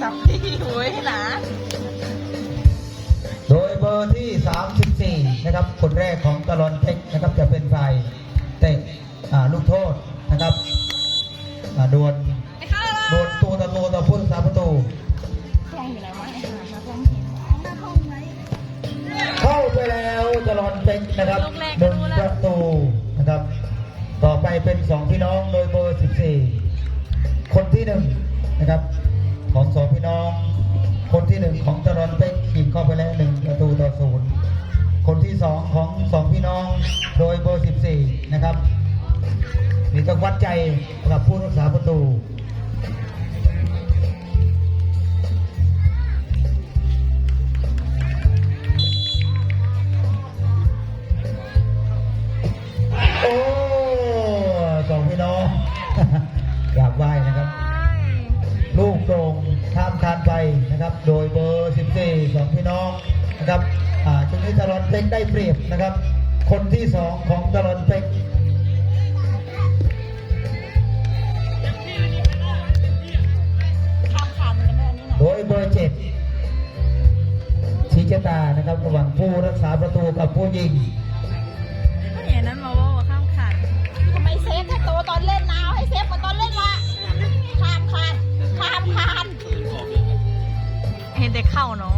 ศัพท์ที่หวยหนาโดยเบอร์ที่ 34 นะครับ คนแรกของตลอนเทคนะครับจะเป็นฝ่ายเตะอ่าลูกโทษนะครับอ่าดวลดวลตัวต่อตัวต่อผู้รักษาประตูกล้องอยู่ไหนวะไอ้ห่านักร้องเห็นเข้าไปแล้วตลอนเทคนะครับหนึ่งประตูนะครับ ต่อไปเป็นสองพี่น้องโดยเบอร์ 14 คนที่หนึ่งนะครับ ของสองพี่น้อง คนที่หนึ่งของตรอนเป็กยิงเข้าไปแล้วหนึ่งประตูต่อศูนย์คนที่สองของสองพี่น้องโดยเบอร์สิบสี่นะครับนี่ต้องวัดใจกับผู้รักษาประตู น้องนะครับอ่าช่วงนี้ตลอดเพ็กได้เปรียบนะครับ คนที่สองของตลอดเพ็กข้ามคันกันด้วยอันนี่นะโดยเบอร์เจ็ดชี้ชะตานะครับระหว่างผู้รักษาประตูกับผู้ยิงไม่เห็นนั้นมาว่าข้ามคันทำไมเซฟถ้าโตตอนเล่นนะเอาให้เซฟเหมือนตอนเล่นละข้ามคันข้ามคันเห็นแต่เข้าเนาะ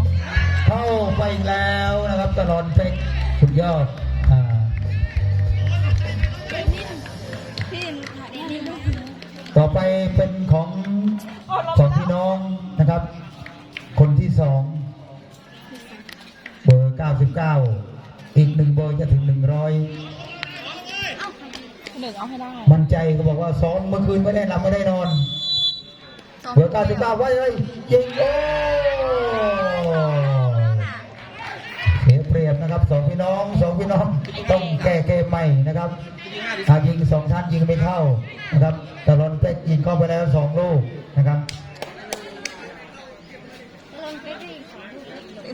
เข้าไปอีกแล้วนะครับตลอดเพ็กสุดยอดอ่าพี่นี่ลูกต่อไปเป็นของสองพี่น้องนะครับ คนที่สองเบอร์99 อีกหนึ่งเบอร์จะถึง 100หนึ่งเอาให้ได้มั่นใจก็บอกว่าซ้อมเมื่อคืนไม่ได้หลับไม่ได้นอนเบอร์99ไว้เลยยิงโอ้ ต้องแก้เกมใหม่นะครับหากยิงสองท่านยิงไม่เข้านะครับแต่รอนเป็กยิงเข้าไปแล้วสองลูกนะครับ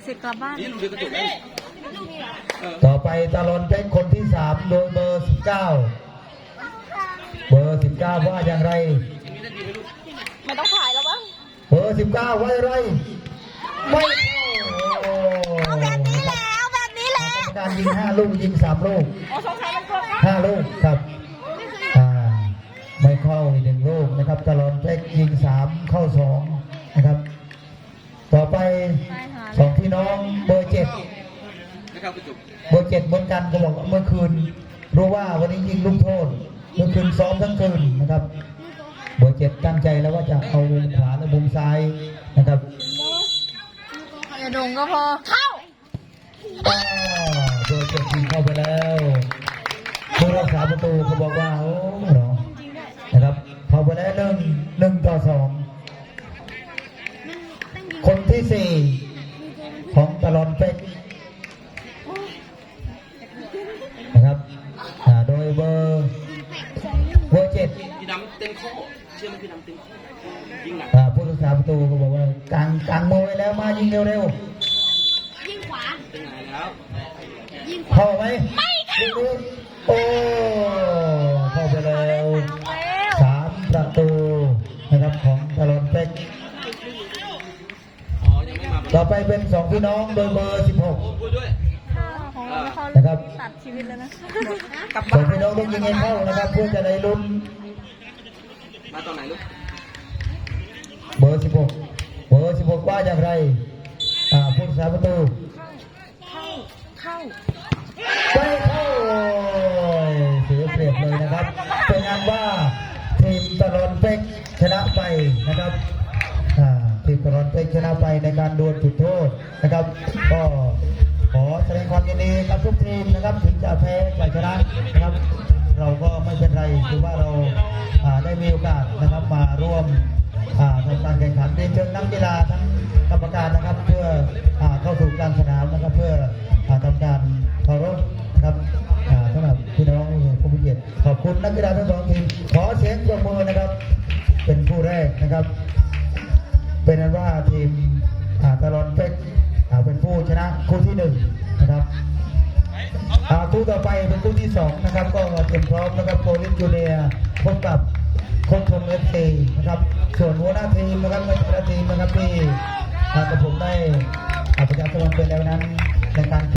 เสร็จกลับบ้านนี่ลูกเดียวกระจกได้ต่อไปตาลอนเป็นคนที่สามโดยเบอร์สิบเก้าเบอร์สิบเก้าว่าอย่างไรไม่ต้องถ่ายแล้วมั้งเบอร์สิบเก้าว่าอย่างไรไม่ การยิงห้าลูกยิงสามลูกโอ้สงสัยมันกดห้าลูกครับอ่าไม่เข้าอีกหนึ่งลูกนะครับตาลอนเป็กยิงสามเข้าสองนะครับ ต่อไปสองพี่น้องเบอร์เจ็ดไม่เข้ากระจกเบอร์เจ็ดเหมือนกันก็บอกว่าเมื่อคืนรู้ว่าวันนี้ยิงลูกโทษเมื่อคืนซ้อมทั้งคืนนะครับเบอร์เจ็ดตั้งใจแล้วว่าจะเอามุมขวาและมุมซ้ายนะครับอย่าดงก็พอเข้า ไปแล้วผู้รักษาประตูเขาบอกว่าโอ้เนาะนะครับเข้าไปแล้วหนึ่งหนึ่งต่อสองคนที่สี่ของตลอนเป็กนะครับอ่าโดยเบอร์เบอร์เจ็ดพี่ดำเต็มข้อเชื่อไหมพี่ดำเต็มข้อยิงหนักอ่าผู้รักษาประตูก็บอกว่ากางกางมือไว้แล้วมายิงเร็วยิงขวา เป็นไงแล้ว ยิงๆขวาเข้าไหมไม่เข้าโอ้เข้าไปแล้วแล้วสามประตูนะครับของตลอนเป็กอ๋อยังไม่มาต่อไปเป็นสองพี่น้องโดยเบอร์16พูดด้วยของเราเขานะครับตัดชีวิตแล้วนะกลับสอบ้างนพี่น้องต้องยิงให้เข้านะครับเพื่อจะได้ลุ้นมาตอนไหนลูกเบอร์16เบอร์16ว่าอย่างไรอ่าผู้รักษาประตูเข้าเข้า ไม่เข้าเสียเปรียบเลยนะครับเป็นอันว่าทีมตลอนเป็กชนะไปนะครับทีมตลอนเป็กชนะไปในการดวลจุดโทษนะครับ ก็ขอแสดงความยินดีกับทุกทีมนะครับถึงจะแพ้จะชนะนะครับ เราก็ไม่เป็นไรถือว่าเราได้มีโอกาสนะครับมาร่วมทำการแข่งขันเรียนเชิญนักกีฬาทั้งกรรม นักกีฬาทั้งสองทีมขอเสียงปรบมือนะครับ เป็นผู้แรกนะครับ เป็นนั้นว่าทีมอาตลอนเป็กเป็นผู้ชนะคู่ที่หนึ่งนะครับคู่ต่อไปเป็นคู่ที่สองนะครับก็เตรียมพร้อมนะครับโปลิสจูเนียพบกับโคชชงเอฟซีนะครับ ส่วนหัวหน้าทีมนะครับในแต่ละทีมนะครับที่ทางกระผมได้ประชาชนไปแล้วนั้นในการ